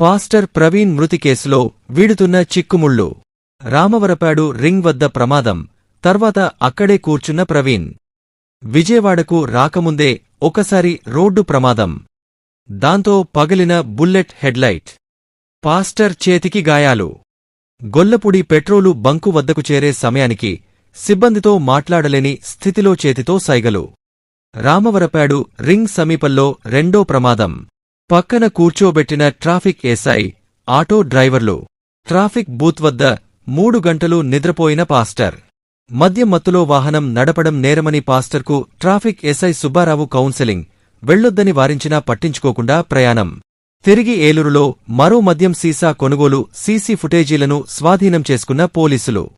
Pastor Praveen మృతి కేసులో వీడుతున్న చిక్కుముళ్ళు. Ramavarapadu ring వద్ద ప్రమాదం. తర్వాత అక్కడే కూర్చున్న ప్రవీణ్. విజయవాడకు రాకముందే ఒకసారి రోడ్డు ప్రమాదం. దాంతో పగిలిన బుల్లెట్ హెడ్లైట్. పాస్టర్ చేతికి గాయాలు. గొల్లపుడి పెట్రోలు బంకు వద్దకు చేరే సమయానికి సిబ్బందితో మాట్లాడలేని స్థితిలో చేతితో సైగలు. రామవరపాడు రింగ్ సమీపంలో రెండో ప్రమాదం. పక్కన కూర్చోబెట్టిన ట్రాఫిక్ ఎస్ఐ ఆటో డ్రైవర్లు. ట్రాఫిక్ బూత్ వద్ద మూడు గంటలు నిద్రపోయిన పాస్టర్. మద్యం మత్తులో వాహనం నడపడం నేరమని పాస్టర్కు ట్రాఫిక్ ఎస్ఐ సుబ్బారావు కౌన్సెలింగ్ వెళ్ళొద్దని వారించినా పట్టించుకోకుండా ప్రయాణం. తిరిగి ఏలూరులో మరో మద్యం సీసా కొనుగోలు సీసీ ఫుటేజీలను స్వాధీనం చేసుకున్న పోలీసులు.